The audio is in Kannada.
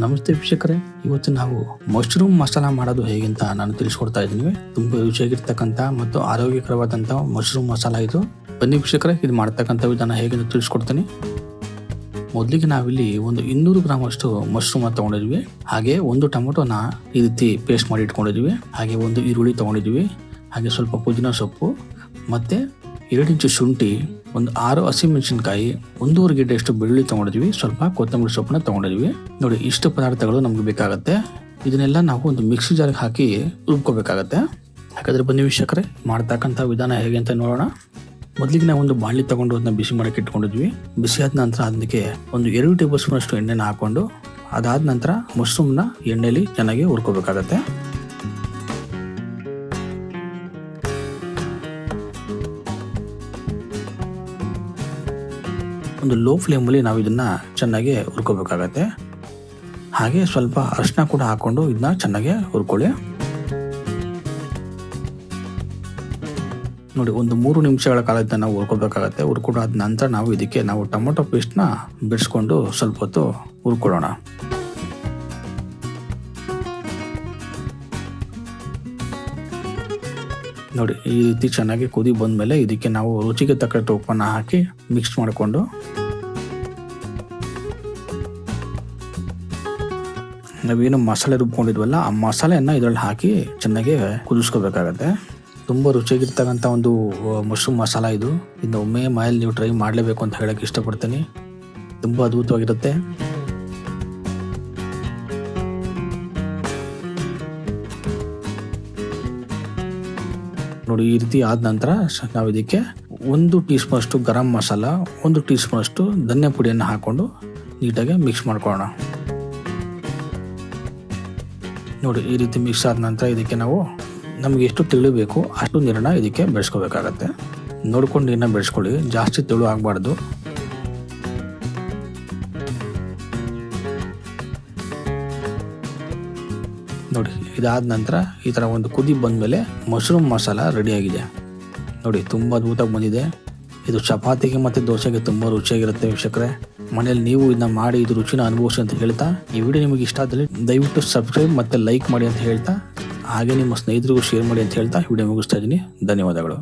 ನಮಸ್ತೆ ವೀಕ್ಷಕರೇ. ಇವತ್ತು ನಾವು ಮಶ್ರೂಮ್ ಮಸಾಲ ಮಾಡೋದು ಹೇಗೆ ಅಂತ ನಾನು ತಿಳಿಸ್ಕೊಡ್ತಾ ಇದ್ದೀನಿ. ತುಂಬಾ ರುಚಿಯಾಗಿರ್ತಕ್ಕಂಥ ಮತ್ತು ಆರೋಗ್ಯಕರವಾದಂಥ ಮಶ್ರೂಮ್ ಮಸಾಲ ಇದು. ಬನ್ನಿ ವೀಕ್ಷಕರೇ, ಇದು ಮಾಡ್ತಕ್ಕಂಥ ವಿಧಾನ ಹೇಗೆ ಅಂತ ತಿಳಿಸ್ಕೊಡ್ತೀನಿ. ಮೊದಲಿಗೆ ನಾವಿಲ್ಲಿ ಒಂದು ಇನ್ನೂರು ಗ್ರಾಮ್ ಅಷ್ಟು ಮಶ್ರೂಮ್ ತಗೊಂಡಿದ್ವಿ. ಹಾಗೆ ಒಂದು ಟೊಮೊಟೊನ ಈ ರೀತಿ ಪೇಸ್ಟ್ ಮಾಡಿ ಇಟ್ಕೊಂಡಿದ್ವಿ. ಹಾಗೆ ಒಂದು ಈರುಳ್ಳಿ ತಗೊಂಡಿದ್ವಿ. ಹಾಗೆ ಸ್ವಲ್ಪ ಪುದೀನ ಸೊಪ್ಪು, ಮತ್ತೆ ಎರಡು ಇಂಚು ಶುಂಠಿ, ಒಂದು ಆರು ಹಸಿಮೆಣಸಿನಕಾಯಿ, ಒಂದೂವರೆ ಗಿಡ್ಡೆಯಷ್ಟು ಬೆಳ್ಳುಳ್ಳಿ ತೊಗೊಂಡಿದ್ವಿ. ಸ್ವಲ್ಪ ಕೊತ್ತಂಬರಿ ಸೊಪ್ಪನ್ನ ತೊಗೊಂಡಿದ್ವಿ. ನೋಡಿ, ಇಷ್ಟು ಪದಾರ್ಥಗಳು ನಮ್ಗೆ ಬೇಕಾಗುತ್ತೆ. ಇದನ್ನೆಲ್ಲ ನಾವು ಒಂದು ಮಿಕ್ಸಿ ಜಾರ್ಗೆ ಹಾಕಿ ರುಬ್ಕೋಬೇಕಾಗತ್ತೆ. ಹಾಗಾದ್ರೆ ಬನ್ನಿ ವೀಕ್ಷಕರೇ, ಮಾಡ್ತಕ್ಕಂಥ ವಿಧಾನ ಹೇಗೆ ಅಂತ ನೋಡೋಣ. ಮೊದಲಿಗೆ ನಾವು ಒಂದು ಬಾಣಲಿ ತಗೊಂಡು ಅದನ್ನ ಬಿಸಿ ಮಾಡಕ್ಕೆ ಇಟ್ಕೊಂಡಿದ್ವಿ. ಬಿಸಿ ಆದ ನಂತರ ಅದಕ್ಕೆ ಒಂದು ಎರಡು ಟೇಬಲ್ ಸ್ಪೂನ್ ಅಷ್ಟು ಎಣ್ಣೆನ ಹಾಕೊಂಡು, ಅದಾದ ನಂತರ ಮಶ್ರೂಮ್ನ ಎಣ್ಣೆಲಿ ಚೆನ್ನಾಗಿ ಹುರ್ಕೋಬೇಕಾಗತ್ತೆ. ಒಂದು ಲೋ ಫ್ಲೇಮಲ್ಲಿ ನಾವು ಇದನ್ನ ಚೆನ್ನಾಗಿ ಹುರ್ಕೋಬೇಕಾಗತ್ತೆ. ಹಾಗೆ ಸ್ವಲ್ಪ ಅರಿಶಿನ ಕೂಡ ಹಾಕೊಂಡು ಇದನ್ನ ಚೆನ್ನಾಗಿ ಹುರ್ಕೊಳ್ಳಿ. ನೋಡಿ, ಒಂದು ಮೂರು ನಿಮಿಷಗಳ ಕಾಲ ಇದನ್ನ ನಾವು ಹುರ್ಕೋಬೇಕಾಗತ್ತೆ. ಹುರ್ಕೊಂಡು ಆದ ನಂತರ ನಾವು ಇದಕ್ಕೆ ನಾವು ಟೊಮೊಟೊ ಪೇಸ್ಟ್ನ ಬಿಡಿಸ್ಕೊಂಡು ಸ್ವಲ್ಪ ಹೊತ್ತು ಹುರ್ಕೊಳ್ಳೋಣ. ನೋಡಿ, ಈ ರೀತಿ ಚೆನ್ನಾಗಿ ಕುದಿ ಬಂದ್ಮೇಲೆ ಇದಕ್ಕೆ ನಾವು ರುಚಿಗೆ ತಕ್ಕಷ್ಟು ಉಪ್ಪನ್ನ ಹಾಕಿ ಮಿಕ್ಸ್ ಮಾಡಿಕೊಂಡು ನಾವೇನು ಮಸಾಲೆ ರುಬ್ಕೊಂಡಿದ್ವಲ್ಲ, ಆ ಮಸಾಲೆಯನ್ನು ಇದರಲ್ಲಿ ಹಾಕಿ ಚೆನ್ನಾಗಿ ಕುದಿಸ್ಕೋಬೇಕಾಗತ್ತೆ. ತುಂಬ ರುಚಿಯಾಗಿರ್ತಕ್ಕಂಥ ಒಂದು ಮಶ್ರೂಮ್ ಮಸಾಲ ಇದು. ಇನ್ನು ಒಮ್ಮೆ ಮನೇಲಿ ನೀವು ಟ್ರೈ ಮಾಡಲೇಬೇಕು ಅಂತ ಹೇಳಕ್ಕೆ ಇಷ್ಟಪಡ್ತೀನಿ. ತುಂಬ ಅದ್ಭುತವಾಗಿರುತ್ತೆ. ನೋಡಿ, ಈ ರೀತಿ ಆದ ನಂತರ ನಾವು ಇದಕ್ಕೆ ಒಂದು ಟೀ ಸ್ಪೂನ್ ಅಷ್ಟು ಗರಂ ಮಸಾಲ, ಒಂದು ಟೀ ಸ್ಪೂನ್ ಅಷ್ಟು ಧನ್ಯ ಪುಡಿಯನ್ನು ಹಾಕೊಂಡು ನೀಟಾಗಿ ಮಿಕ್ಸ್ ಮಾಡ್ಕೊಳ್ಳೋಣ. ನೋಡಿ, ಈ ರೀತಿ ಮಿಕ್ಸ್ ಆದ ನಂತರ ಇದಕ್ಕೆ ನಾವು ನಮಗೆ ಎಷ್ಟು ತೆಳು ಬೇಕು ಅಷ್ಟು ನೀರನ್ನು ಇದಕ್ಕೆ ಬೆಳೆಸ್ಕೋಬೇಕಾಗತ್ತೆ. ನೋಡ್ಕೊಂಡು ನೀರನ್ನ ಬೆಳೆಸ್ಕೊಳ್ಳಿ. ಜಾಸ್ತಿ ತೆಳು ಆಗಬಾರ್ದು. ನೋಡಿ, ಇದಾದ ನಂತರ ಈ ಥರ ಒಂದು ಕುದಿ ಬಂದಮೇಲೆ ಮಶ್ರೂಮ್ ಮಸಾಲ ರೆಡಿಯಾಗಿದೆ. ನೋಡಿ, ತುಂಬ ಅದ್ಭುತವಾಗಿ ಬಂದಿದೆ. ಇದು ಚಪಾತಿಗೆ ಮತ್ತು ದೋಸೆಗೆ ತುಂಬ ರುಚಿಯಾಗಿರುತ್ತೆ ವೀಕ್ಷಕರೆ. ಮನೇಲಿ ನೀವು ಇದನ್ನ ಮಾಡಿ ಇದು ರುಚಿನ ಅನುಭವಿಸಿ ಅಂತ ಹೇಳ್ತಾ, ಈ ವಿಡಿಯೋ ನಿಮಗೆ ಇಷ್ಟ ಆದರೆ ದಯವಿಟ್ಟು ಸಬ್ಸ್ಕ್ರೈಬ್ ಮತ್ತು ಲೈಕ್ ಮಾಡಿ ಅಂತ ಹೇಳ್ತಾ, ಹಾಗೆ ನಿಮ್ಮ ಸ್ನೇಹಿತರಿಗೂ ಶೇರ್ ಮಾಡಿ ಅಂತ ಹೇಳ್ತಾ ವಿಡಿಯೋ ಮುಗಿಸ್ತಾ ಇದ್ದೀನಿ. ಧನ್ಯವಾದಗಳು.